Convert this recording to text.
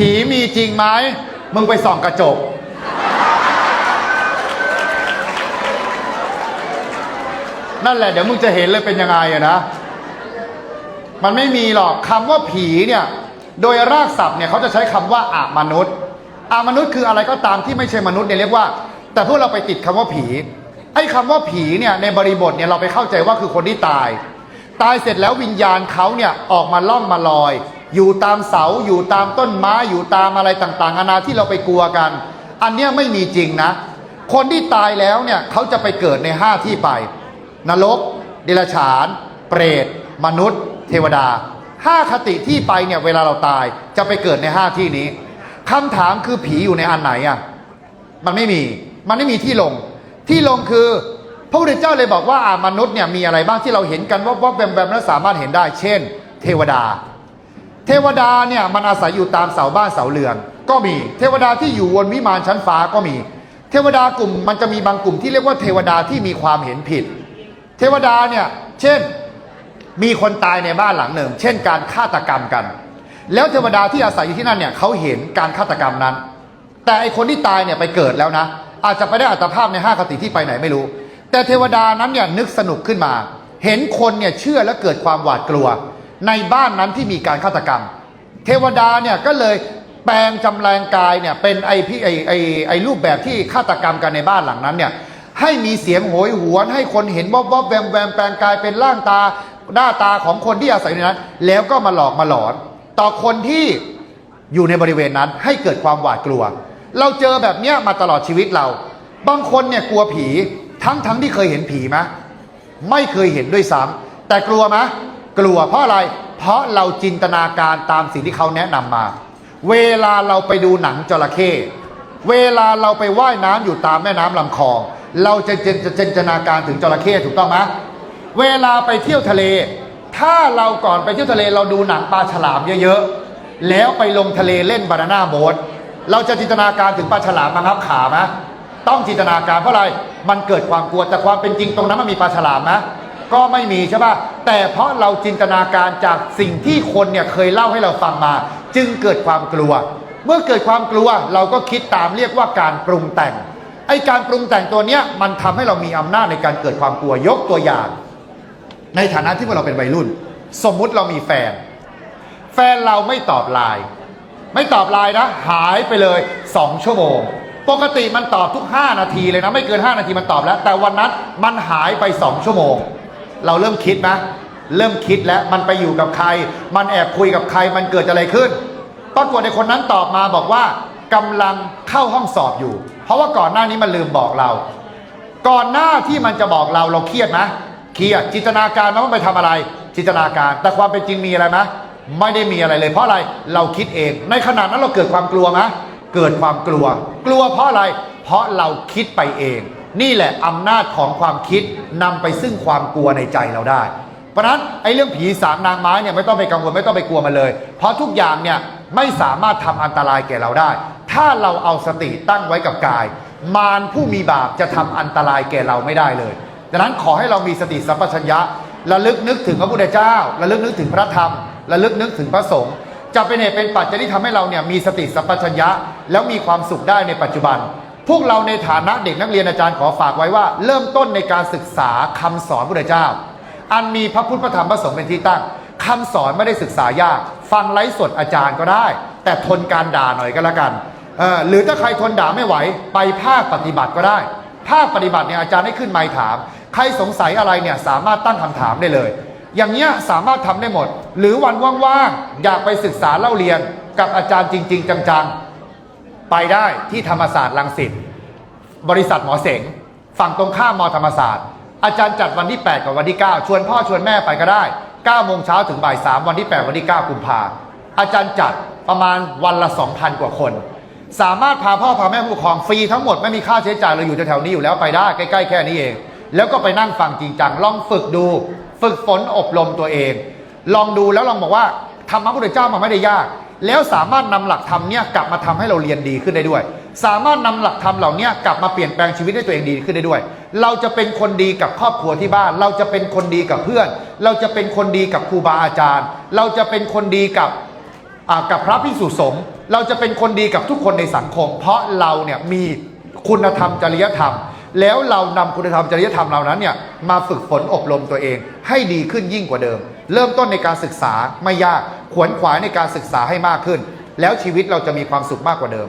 ผีมีจริงไหม มึงไปส่องกระจก นั่นแหละเดี๋ยวมึงจะเห็นเลยเป็นยังไงอะนะ มันไม่มีหรอกคำว่าผีเนี่ย โดยรากศัพท์เนี่ยเขาจะใช้คำว่าอามนุษย์ อามนุษย์คืออะไรก็ตามที่ไม่ใช่มนุษย์เนี่ยเรียกว่า แต่พวกเราไปติดคำว่าผี ไอ้คำว่าผีเนี่ยในบริบทเนี่ยเราไปเข้าใจว่าคือคนที่ตาย ตายเสร็จแล้ววิญญาณเขาเนี่ยออกมาล่องมาลอย อยู่ตามเสาอยู่ตามต้นไม้อยู่ตามอะไรต่างๆนานาที่เราไปกลัวกัน อันเนี้ยไม่มีจริงนะ คนที่ตายแล้วเนี่ยเขาจะไปเกิดในห้าที่ไป นรกเดรัจฉาน เปรต มนุษย์ เทวดาห้าคติที่ไปเนี่ยเวลาเราตายจะไปเกิดในห้าที่นี้คำถามคือผีอยู่ในอันไหนอะมันไม่มีมันไม่มีที่ลง ที่ลงคือพระพุทธเจ้าเลยบอกว่าอามนุษย์เนี่ยมีอะไรบ้างที่เราเห็นกันว่าว่าแบมแบมแล้วสามารถเห็นได้ เช่น เทวดา เทวดาเนี่ยมันอาศัยอยู่ตามเสาบ้านเสาเรือน ก็มี เทวดาที่อยู่บนวิมานชั้นฟ้าก็มี เทวดากลุ่มมันจะมีบางกลุ่มที่เรียกว่าเทวดาที่มีความเห็นผิด เทวดาเนี่ยเช่นมีคนตายในบ้านหลังหนึ่ง เช่นการฆาตกรรมกัน แล้วเทวดาที่อาศัยอยู่ที่นั่นเนี่ยเขาเห็นการฆาตกรรมนั้น แต่ไอคนที่ตายเนี่ยไปเกิดแล้วนะ อาจจะไปได้อัตภาพในห้าคติที่ไปไหนไม่รู้ แต่เทวดานั้นเนี่ยนึกสนุกขึ้นมา เห็นคนเนี่ยเชื่อและเกิดความหวาดกลัว ในบ้านนั้นที่มีการฆาตกรรม เทวดาเนี่ยก็เลยแปลงจำแรงกายเนี่ยเป็นไอพี่ไอไอไอรูปแบบที่ฆาตกรรมกันในบ้านหลังนั้นเนี่ยให้มีเสียงโหยหวน ให้คนเห็นวอบวอบแวมแวมแปลงกายเป็นร่างตาหน้าตาของคนที่อาศัยในนั้น แล้วก็มาหลอกมาหลอน ต่อคนที่อยู่ในบริเวณนั้นให้เกิดความหวาดกลัว เราเจอแบบเนี้ยมาตลอดชีวิตเรา บางคนเนี่ยกลัวผีทั้งทั้งที่เคยเห็นผีไหมไม่เคยเห็นด้วยซ้ำแต่กลัวไหม กลัวเพราะอะไร เพราะเราจินตนาการตามสิ่งที่เขาแนะนำมา เวลาเราไปดูหนังจระเข้เวลาเราไปว่ายน้ำอยู่ตามแม่น้ำลำคลอง เราจะจินจะจินตนาการถึงจระเข้ถูกต้องไหมเวลาไปเที่ยวทะเล ถ้าเราก่อนไปเที่ยวทะเลเราดูหนังปลาฉลามเยอะๆแล้วไปลงทะเลเล่นบานาน่าโบ๊ทเราจะจินตนาการถึงปลาฉลามบังคับขาไหมต้องจินตนาการเพราะอะไรมันเกิดความกลัวแต่ความเป็นจริงตรงนั้นมันมีปลาฉลามไหม ก็ไม่มีใช่ป่ะแต่เพราะเราจินตนาการจากสิ่งที่คนเนี่ยเคยเล่าให้เราฟังมา จึงเกิดความกลัว เมื่อเกิดความกลัวเราก็คิดตามเรียกว่าการปรุงแต่งไอการปรุงแต่งตัวเนี้ยมันทำให้เรามีอำนาจในการเกิดความกลัวยกตัวอย่าง ในฐานะที่เราเป็นวัยรุ่น สมมุติเรามีแฟน แฟนเราไม่ตอบไลน์ไม่ตอบไลน์นะ หายไปเลย 2 ชั่วโมง ปกติมันตอบทุก 5 นาทีเลยนะ ไม่เกิน 5 นาทีมันตอบแล้ว แต่วันนั้นมันหายไป 2 ชั่วโมง เราเริ่มคิดนะเริ่มคิดแล้วมันไปอยู่กับใคร มันแอบคุยกับใครมันเกิดอะไรขึ้น ปรากฏในคนนั้นตอบมาบอกว่ากำลังเข้าห้องสอบอยู่ เพราะว่าก่อนหน้านี้มันลืมบอกเรา ก่อนหน้าที่มันจะบอกเราเราเครียดไหมเครียดจินตนาการมันไปทำอะไร จินตนาการ แต่ความเป็นจริงมีอะไรไหมไม่ได้มีอะไรเลย เพราะอะไรเราคิดเอง ในขณะนั้นเราเกิดความกลัวไหมเกิดความกลัว กลัวเพราะอะไร เพราะเราคิดไปเอง นี่แหละอำนาจของความคิดนำไปซึ่งความกลัวในใจเราได้ เพราะนั้นไอ้เรื่องผีสางนางไม้เนี่ยไม่ต้องไปกังวลไม่ต้องไปกลัวมันเลย เพราะทุกอย่างเนี่ยไม่สามารถทำอันตรายแก่เราได้ ถ้าเราเอาสติตั้งไว้กับกาย มารผู้มีบาปจะทำอันตรายแก่เราไม่ได้เลยดังนั้นขอให้เรามีสติสัมปชัญญะระลึกนึกถึงพระพุทธเจ้าระลึกนึกถึงพระธรรมระลึกนึกถึงพระสงฆ์จะเป็นเหตุเป็นปัจจัยที่ทำให้เราเนี่ยมีสติสัมปชัญญะ แล้วมีความสุขได้ในปัจจุบัน พวกเราในฐานะเด็กนักเรียนอาจารย์ขอฝากไว้ว่า เริ่มต้นในการศึกษาคำสอนพระเจ้า อันมีพระพุทธพระธรรมพระสงฆ์เป็นที่ตั้งคำสอนไม่ได้ศึกษายาก ฟังไลฟ์สดอาจารย์ก็ได้ แต่ทนการด่าหน่อยก็แล้วกันหรือถ้าใครทนด่าไม่ไหว ไปภาคปฏิบัติก็ได้ ภาคปฏิบัติเนี่ยอาจารย์ให้ขึ้นไมค์ถาม ใครสงสัยอะไรเนี่ยสามารถตั้งคำถามได้เลย อย่างเงี้ยสามารถทำได้หมด หรือวันว่างๆอยากไปศึกษาเล่าเรียนกับอาจารย์จริง ๆ จังๆ ไปได้ที่ธรรมศาสตร์รังสิตบริษัทหมอเสง ฝั่งตรงข้ามมอธรรมศาสตร์ อาจารย์จัดวันที่ 8 กับวันที่ 9 ชวนพ่อชวนแม่ไปก็ได้9โมงเช้าถึงบ่าย3วันที่ 8 วันที่ 9 กุมภาอาจารย์จัดประมาณวันละ 2,000 กว่าคน สามารถพาพ่อพาแม่ผู้ปกครองฟรีทั้งหมดไม่มีค่าใช้จ่ายเราอยู่แถวๆนี้อยู่แล้วไปได้ใกล้ๆแค่นี้เอง แล้วก็ไปนั่งฟังจริงจังลองฝึกดู ฝึกฝนอบรมตัวเอง ลองดูแล้วลองบอกว่าธรรมะพุทธเจ้ามันไม่ได้ยาก แล้วสามารถนำหลักธรรมเนี่ยกลับมาทำให้เราเรียนดีขึ้นได้ด้วย สามารถนำหลักธรรมเหล่านี้กลับมาเปลี่ยนแปลงชีวิตให้ตัวเองดีขึ้นได้ด้วย เราจะเป็นคนดีกับครอบครัวที่บ้าน เราจะเป็นคนดีกับเพื่อน เราจะเป็นคนดีกับครูบาอาจารย์ เราจะเป็นคนดีกับกับพระพิสุสงฆ์เราจะเป็นคนดีกับทุกคนในสังคม เพราะเราเนี่ยมีคุณธรรมจริยธรรม แล้วเรานำคุณธรรมจริยธรรมเหล่านั้นเนี่ยมาฝึกฝนอบรมตัวเอง ให้ดีขึ้นยิ่งกว่าเดิม เริ่มต้นในการศึกษาไม่ยากขวนขวายในการศึกษาให้มากขึ้น แล้วชีวิตเราจะมีความสุขมากกว่าเดิม